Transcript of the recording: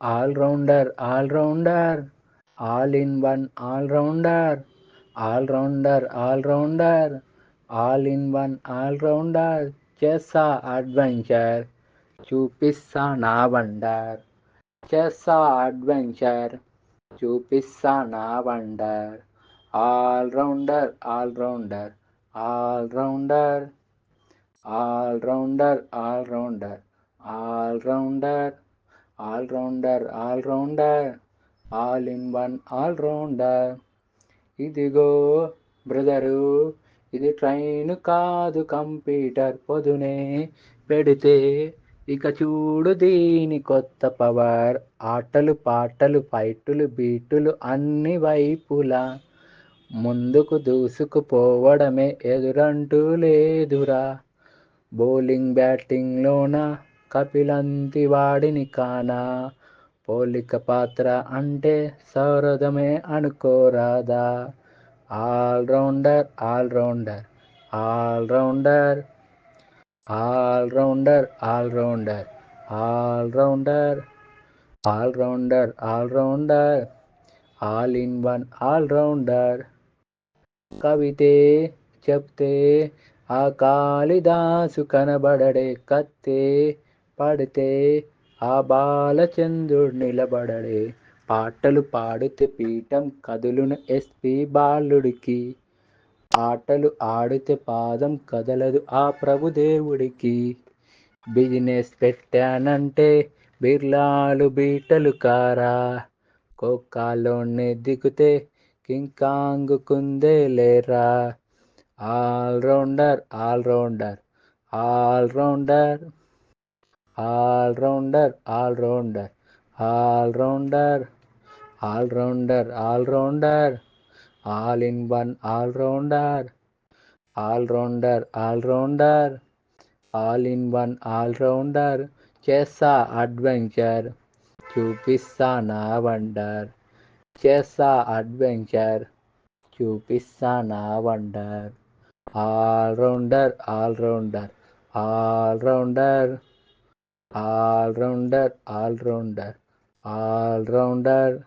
all rounder, all rounder, all in one, all rounder, all rounder, all rounder, all in one, all rounder, chessa adventure, chupissa na wonder, chessa adventure, chupissa na wonder, all rounder, all rounder, all rounder, all rounder, all rounder, all rounder. All rounder all rounder all in one all rounder. ఇదిగో brother ఇది train కాదు computer పొదునే. పెడితే ఇక చూడు దీని కొత్త power. ఆటలు పాటలు ఫైటులు బీటులు అన్ని వైపులా. ముందుకు దూసుకుపోవడమే ఎదురంటూ లేదురా. బౌలింగ్ బ్యాటింగ్లోన కపిలంతి వాడిని కానా? పోలిక పాత్ర అంటే సౌరధమే అనుకోరాదా all rounder all rounder all rounder all rounder all rounder all rounder all rounder all rounder all in one all rounder. కవితే చెప్తే ఆ కాళిదాసు కనబడడే కత్తే పడితే ఆ బాలచంద్రుడు నిలబడడే. పాటలు పాడితే పీఠం కదులును ఎస్పి బాలుడికి. ఆటలు ఆడితే పాదం కదలదు ఆ ప్రభుదేవుడికి బిజినెస్ పెట్టానంటే బిర్లాలు బీటలు కారా. కోకాలోనే దిగుతే కింకాంగ్ కుందే లేరా. All rounder all rounder all rounder all rounder all rounder all rounder all rounder all rounder all in one all rounder all rounder all rounder all in one all rounder చేసా adventure చూపిస్తా నా wonder చేసా adventure చూపిస్తా నా wonder all rounder all rounder all rounder. all rounder all rounder all rounder